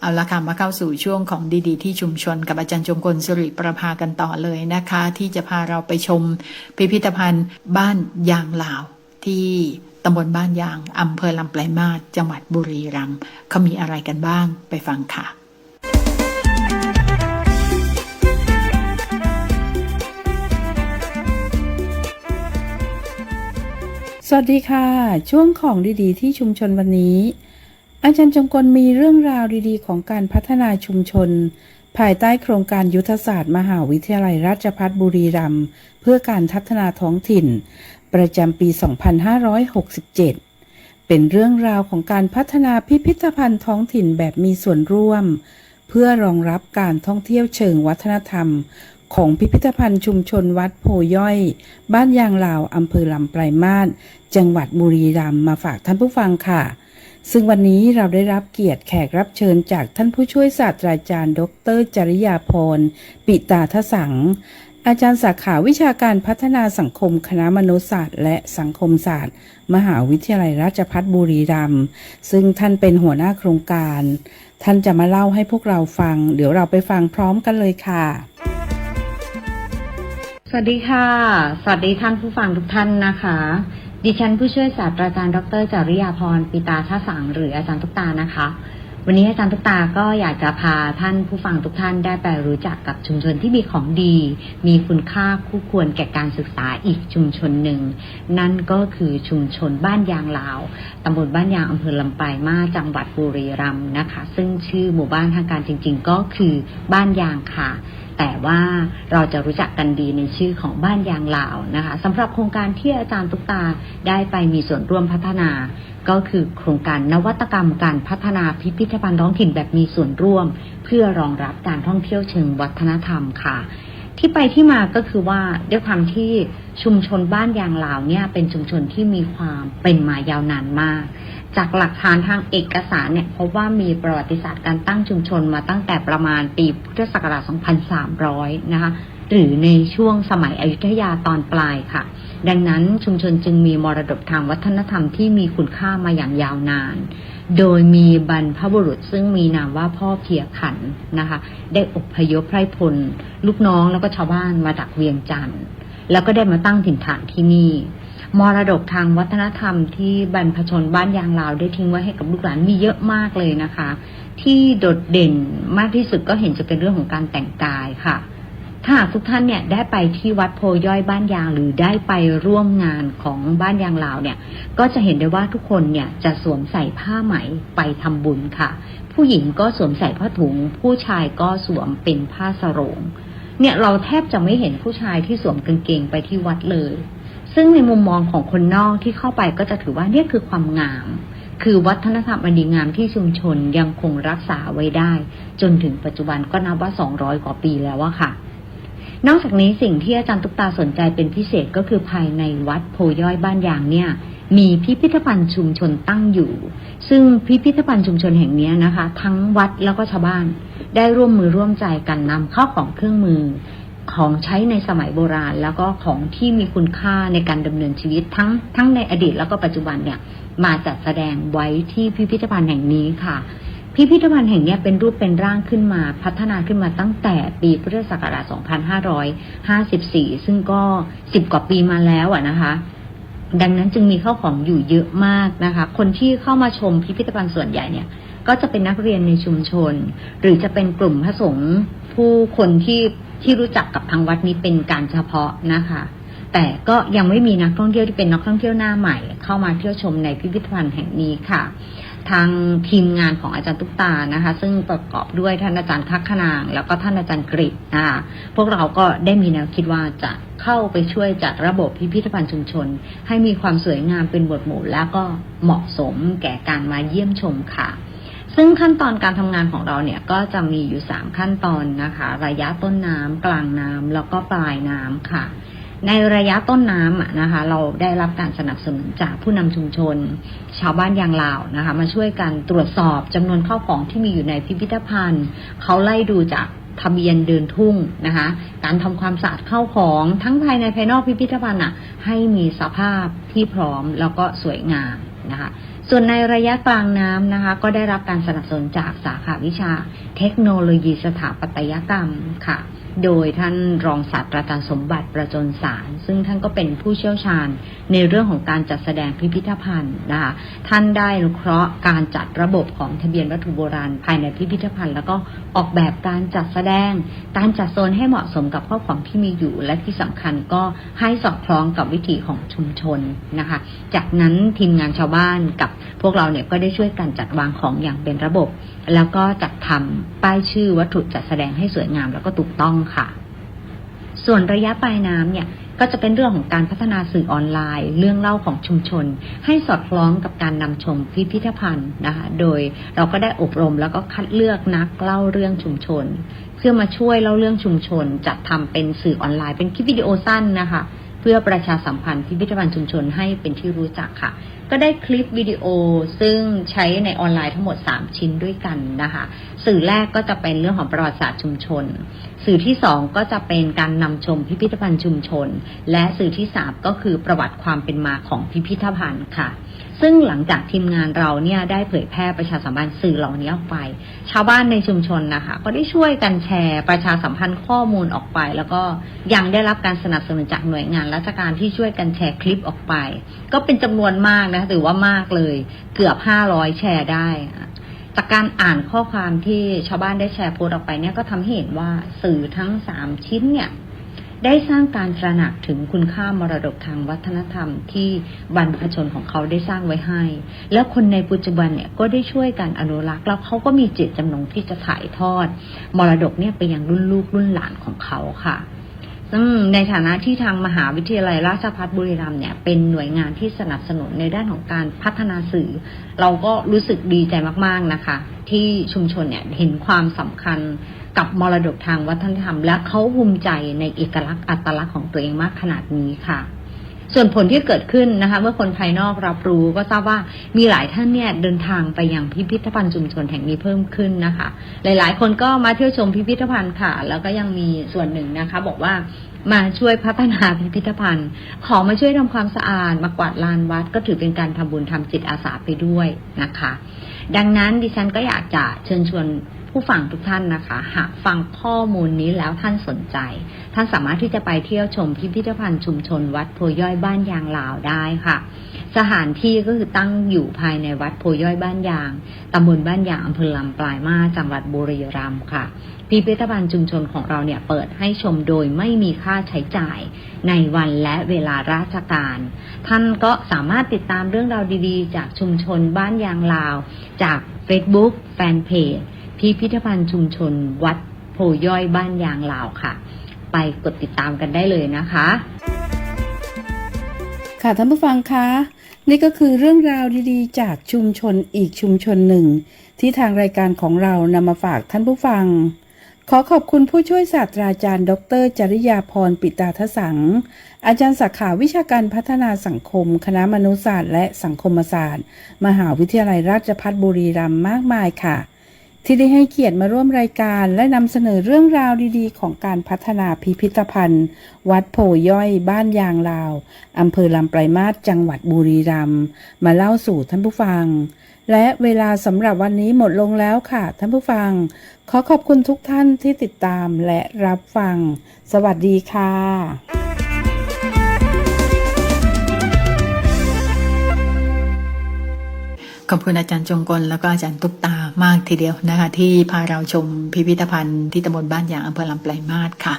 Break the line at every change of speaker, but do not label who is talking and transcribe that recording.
เอาละค่ะมาเข้าสู่ช่วงของดีๆ ที่ชุมชนกับอาจารย์จงกลสุริประภากันต่อเลยนะคะ ที่จะพาเราไปชมพิพิธภัณฑ์บ้านยางลาวที่ตำบลบ้านยางอำเภอลำปลายมาศจังหวัดบุรีรัมย์เขามีอะไรกันบ้างไปฟังค่ะ
สวัสดีค่ะ ช่วงของดีๆ ที่ชุมชนวันนี้ อาจารย์จงกลมีเรื่องราวดีๆ ของการพัฒนาชุมชน ภายใต้โครงการยุทธศาสตร์มหาวิทยาลัยราชภัฏบุรีรัมย์เพื่อการพัฒนาท้องถิ่น ประจำปี 2567 เป็นเรื่องราวของการพัฒนาพิพิธภัณฑ์ท้องถิ่นแบบมีส่วนร่วม เพื่อรองรับการท่องเที่ยวเชิงวัฒนธรรม ของพิพิธภัณฑ์ชุมชนวัดโพย่อย บ้านยางลาวอำเภอลำปลายมาศจังหวัดบุรีรัมย์มาฝากท่านผู้ฟังค่ะ ซึ่งวันนี้เราได้รับเกียรติแขกรับเชิญจากท่านผู้ช่วยศาสตราจารย์ ดร จริยาพร ปิตาทสัง อาจารย์สาขาวิชาการพัฒนาสังคมคณะมนุษยศาสตร์ และสังคมศาสตร์ มหาวิทยาลัยราชภัฏบุรีรัมย์ซึ่งท่านเป็นหัวหน้าโครงการ ท่านจะมาเล่าให้พวกเราฟัง เดี๋ยวเราไปฟังพร้อมกันเลยค่ะ
สวัสดีค่ะ สวัสดีท่านผู้ฟังทุกท่านนะคะ ดิฉันผู้ช่วยศาสตราจารย์ ดรจริยาพรปิตาท่าสังหรืออาจารย์ทุกตานะคะ วันนี้อาจารย์ทุกตาก็อยากจะพาท่านผู้ฟังทุกท่านได้ไปรู้จักกับชุมชนที่มีของดี มีคุณค่าคู่ควรแก่การศึกษาอีกชุมชนหนึ่ง นั่นก็คือชุมชนบ้านยางลาวตำบลบ้านยางอำเภอลำปายมาจังหวัดบุรีรัมย์นะคะ ซึ่งชื่อหมู่บ้านทางการจริง ๆ ก็คือบ้านยางค่ะ แต่ว่าเราจะรู้จักกันดีในชื่อของบ้านยางลาวนะคะสำหรับโครงการที่อาจารย์ตุ๊กตาได้ไปมีส่วนร่วมพัฒนา ก็คือโครงการนวัตกรรมการพัฒนาพิพิธภัณฑ์ท้องถิ่นแบบมีส่วนร่วม เพื่อรองรับการท่องเที่ยวเชิงวัฒนธรรมค่ะ ที่ไปที่มาก็คือว่าด้วยความที่ชุมชนบ้านยางลาวเนี่ยเป็นชุมชนที่มีความเป็นมายาวนานมาก จากหลักฐานทางเอกสารเนี่ยพบว่ามีประวัติศาสตร์การตั้งชุมชนมาตั้งแต่ประมาณปีพุทธศักราช 2300 นะคะ หรือในช่วงสมัยอยุธยาตอนปลายค่ะ ดังนั้นชุมชนจึงมีมรดกทางวัฒนธรรมที่มีคุณค่ามาอย่างยาวนาน โดยมีบรรพบุรุษซึ่งมีนามว่าพ่อเพียขันนะคะ ได้อพยพไพร่พล ลูกน้องแล้วก็ชาวบ้านมาจากเวียงจันทร์แล้วก็ได้มาตั้งถิ่นฐานที่นี่มรดกทางวัฒนธรรมที่บรรพชนบ้านยางลาวได้ทิ้งไว้ให้กับลูกหลานมีเยอะมากเลยนะคะ ที่โดดเด่นมากที่สุดก็เห็นจะเป็นเรื่องของการแต่งกายค่ะ ถ้าทุกท่านเนี่ยได้ไปที่วัดโพย่อยบ้านยางหรือได้ไปร่วมงานของบ้านยางลาวเนี่ย ก็จะเห็นได้ว่าทุกคนเนี่ยจะสวมใส่ผ้าไหมไปทำบุญค่ะ ผู้หญิงก็สวมใส่ผ้าถุง ผู้ชายก็สวมเป็นผ้าสรงเนี่ยเราแทบจะไม่เห็นผู้ชายที่สวมกางเกงไปที่วัดเลย ซึ่งในมุมมองของคนนอกที่เข้าไปก็จะถือว่าเนี่ยคือความงาม คือวัฒนธรรมอันดีงามที่ชุมชนยังคงรักษาไว้ได้ จนถึงปัจจุบันก็นับว่า 200 กว่าปีแล้วอะค่ะ นอกจากนี้สิ่งที่อาจารย์ตุ๊กตาสนใจเป็นพิเศษก็คือภายในวัดโพย่อยบ้านยางเนี่ย มีพิพิธภัณฑ์ชุมชนตั้งอยู่ ซึ่งพิพิธภัณฑ์ชุมชนแห่งนี้นะคะ ทั้งวัดแล้วก็ชาวบ้าน ได้ร่วมมือร่วมใจกันนำเข้าของเครื่องมือของใช้ในสมัยโบราณ แล้วก็ของที่มีคุณค่าในการดำเนินชีวิตทั้งทั้งในอดีตแล้วก็ปัจจุบันเนี่ยมาจัดแสดงไว้ที่พิพิธภัณฑ์แห่งนี้ค่ะ พิพิธภัณฑ์แห่งนี้เป็นรูปเป็นร่างขึ้นมา พัฒนาขึ้นมาตั้งแต่ปีพุทธศักราช 2554 ซึ่งก็ 10 กว่าปีมาแล้วอะนะคะดังนั้นจึงมีข้าวของอยู่เยอะมากนะคะ คนที่เข้ามาชมพิพิธภัณฑ์ส่วนใหญ่เนี่ย ก็จะเป็นนักเรียนในชุมชน หรือจะเป็นกลุ่มพระสงฆ์ผู้คนที่ที่รู้จักกับทางวัดนี้เป็นการเฉพาะนะคะ แต่ก็ยังไม่มีนักท่องเที่ยวที่เป็นนักท่องเที่ยวหน้าใหม่ เข้ามาเที่ยวชมในพิพิธภัณฑ์แห่งนี้ค่ะ ทางทีมงานของอาจารย์ตุ๊กตานะคะ ซึ่งประกอบด้วยท่านอาจารย์ทักขนาง แล้วก็ท่านอาจารย์กริชนะคะพวกเราก็ได้มีแนวคิดว่าจะเข้าไปช่วยจัดระบบพิพิธภัณฑ์ชุมชน ให้มีความสวยงามเป็นบทหมู่แล้วก็เหมาะสมแก่การมาเยี่ยมชมค่ะ ซึ่งขั้นตอนการทำงานของเราเนี่ยก็จะมีอยู่ 3 ขั้นตอนนะคะ ระยะต้นน้ำกลางน้ำแล้วก็ปลายน้ำค่ะ ในระยะต้นน้ำนะคะ เราได้รับการสนับสนุนจากผู้นำชุมชน ชาวบ้านยางลาวนะคะ มาช่วยกันตรวจสอบจำนวนข้าวของที่มีอยู่ในพิพิธภัณฑ์ เขาไล่ดูจากทะเบียนเดินทุ่งนะคะ การทำความสะอาดเข้าของทั้งภายในภายนอกพิพิธภัณฑ์อะให้มีสภาพที่พร้อมแล้วก็สวยงามนะคะ ส่วนในระยะกลางน้ำนะคะ ก็ได้รับการสนับสนุนจากสาขาวิชา เทคโนโลยีสถาปัตยกรรมค่ะ โดยท่านรองศาสตราจารย์สมบัติประจนสาร ซึ่งท่านก็เป็นผู้เชี่ยวชาญในเรื่องของการจัดแสดงพิพิธภัณฑ์นะคะท่านได้นุเคราะห์การจัดระบบของทะเบียนวัตถุโบราณภายในพิพิธภัณฑ์ แล้วก็ออกแบบการจัดแสดง การจัดโซนให้เหมาะสมกับข้อของที่มีอยู่ และที่สำคัญก็ให้สอดคล้องกับวิถีของชุมชนนะคะ จากนั้นทีมงานชาวบ้านกับพวกเราเนี่ยก็ได้ช่วยกันจัดวางของอย่างเป็นระบบ แล้วก็จัดทำป้ายชื่อวัตถุจัดแสดงให้สวยงามแล้วก็ถูกต้องค่ะ ส่วนระยะปลายน้ำเนี่ยก็จะเป็นเรื่องของการพัฒนาสื่อออนไลน์ เรื่องเล่าของชุมชน ให้สอดคล้องกับการนำชมพิพิธภัณฑ์นะคะโดยเราก็ได้อบรมแล้วก็คัดเลือกนักเล่าเรื่องชุมชน เพื่อมาช่วยเล่าเรื่องชุมชน จัดทำเป็นสื่อออนไลน์เป็นคลิปวิดีโอสั้นนะคะ เพื่อประชาสัมพันธ์พิพิธภัณฑ์ชุมชนให้เป็นที่รู้จักค่ะ ก็ได้คลิปวิดีโอซึ่งใช้ในออนไลน์ทั้งหมด 3 ชิ้นด้วยกันนะคะ สื่อแรกก็จะเป็นเรื่องของประวัติศาสตร์ชุมชน สื่อที่ 2 ก็จะเป็นการนำชมพิพิธภัณฑ์ชุมชน และสื่อที่ 3 ก็คือประวัติความเป็นมาของพิพิธภัณฑ์ค่ะ ซึ่งหลังจากทีมงานเราเนี่ยได้เผยแพร่ประชาสัมพันธ์สื่อเหล่านี้ออกไป ชาวบ้านในชุมชนนะคะ ก็ได้ช่วยกันแชร์ประชาสัมพันธ์ข้อมูลออกไป แล้วก็ยังได้รับการสนับสนุนจากหน่วยงานราชการที่ช่วยกันแชร์คลิปออกไป ก็เป็นจำนวนมากนะถือว่ามากเลย เกือบ500แชร์ได้จากการอ่านข้อความที่ชาวบ้านได้แชร์โพสต์ออกไปเนี่ยก็ทำให้เห็นว่าสื่อทั้ง3ชิ้นเนี่ย ได้สร้างการตระหนักถึงคุณค่ามรดกทางวัฒนธรรมที่บรรพชนของเขาได้สร้างไว้ให้ แล้วคนในปัจจุบันเนี่ยก็ได้ช่วยกันอนุรักษ์แล้วเขาก็มีจิตจำนงที่จะถ่ายทอด มรดกเนี่ยไปยังรุ่นลูกรุ่นหลานของเขาค่ะซึ่งในฐานะที่ทางมหาวิทยาลัยราชภัฏบุรีรัมย์เนี่ยเป็นหน่วยงานที่สนับสนุนในด้านของการพัฒนาสื่อ เราก็รู้สึกดีใจมากๆนะคะ ที่ชุมชนเนี่ยเห็นความสำคัญ กับมรดกทางวัฒนธรรม และเขาภูมิใจในเอกลักษณ์อัตลักษณ์ของตัวเองมากขนาดนี้ค่ะ ส่วนผลที่เกิดขึ้นนะคะ เมื่อคนภายนอกรับรู้ก็ทราบว่ามีหลายท่านเนี่ยเดินทางไปยังพิพิธภัณฑ์ชุมชนแห่งนี้เพิ่มขึ้นนะคะ หลายๆ คนก็มาเที่ยวชมพิพิธภัณฑ์ค่ะ แล้วก็ยังมีส่วนหนึ่งนะคะ บอกว่ามาช่วยพัฒนาพิพิธภัณฑ์ ขอมาช่วยทำความสะอาด มากวาดลานวัด ก็ถือเป็นการทำบุญทำจิตอาสาไปด้วยนะคะ ดังนั้นดิฉันก็อยากจะเชิญชวน ผู้ฟังทุกท่านนะคะ หากฟังข้อมูลนี้แล้วท่านสนใจ ท่านสามารถที่จะไปเที่ยวชมพิพิธภัณฑ์ชุมชนวัดโพย่อยบ้านยางลาวได้ค่ะ สถานที่ก็คือตั้งอยู่ภายในวัดโพย่อยบ้านยาง ตำบลบ้านยางอำเภอลำปลายมาจังหวัดบุรีรัมย์ค่ะ พิพิธภัณฑ์ชุมชนของเราเนี่ยเปิดให้ชมโดยไม่มีค่าใช้จ่ายในวันและเวลาราชการ ท่านก็สามารถติดตามเรื่องราวดีๆ จากชุมชนบ้านยางลาว จาก Facebook แฟนเพจ พิพิธภัณฑ์ชุมชนวัดโพย่อยบ้านยางลาวค่ะ ไปกดติดตามกันได้เลยนะคะ
ค่ะท่านผู้ฟังคะนี่ก็คือเรื่องราวดีๆ จากชุมชนอีกชุมชนหนึ่ง ที่ทางรายการของเรานำมาฝากท่านผู้ฟัง ขอขอบคุณผู้ช่วยศาสตราจารย์ ดร จริยาพรปิตาทสัง อาจารย์สาขาวิชาการพัฒนาสังคม คณะมนุษยศาสตร์และสังคมศาสตร์ มหาวิทยาลัยราชภัฏบุรีรัมย์มากมายค่ะ ที่ได้ให้เกียรติมาร่วมรายการและนำเสนอเรื่องราวดีๆ ของการพัฒนาพิพิธภัณฑ์ วัดโพย่อยบ้านยางลาวอำเภอลำปลายมาศจังหวัดบุรีรัมย์มาเล่าสู่ท่านผู้ฟัง และเวลาสำหรับวันนี้หมดลงแล้วค่ะ ท่านผู้ฟัง ขอขอบคุณทุกท่านที่ติดตามและรับฟัง สวัสดีค่ะ
ขอบคุณอาจารย์จงกลแล้วก็อาจารย์ตุ๊กตามากทีเดียวนะคะ ที่พาเราชมพิพิธภัณฑ์ที่ตำบลบ้านยางอำเภอลำปลายมาศค่ะ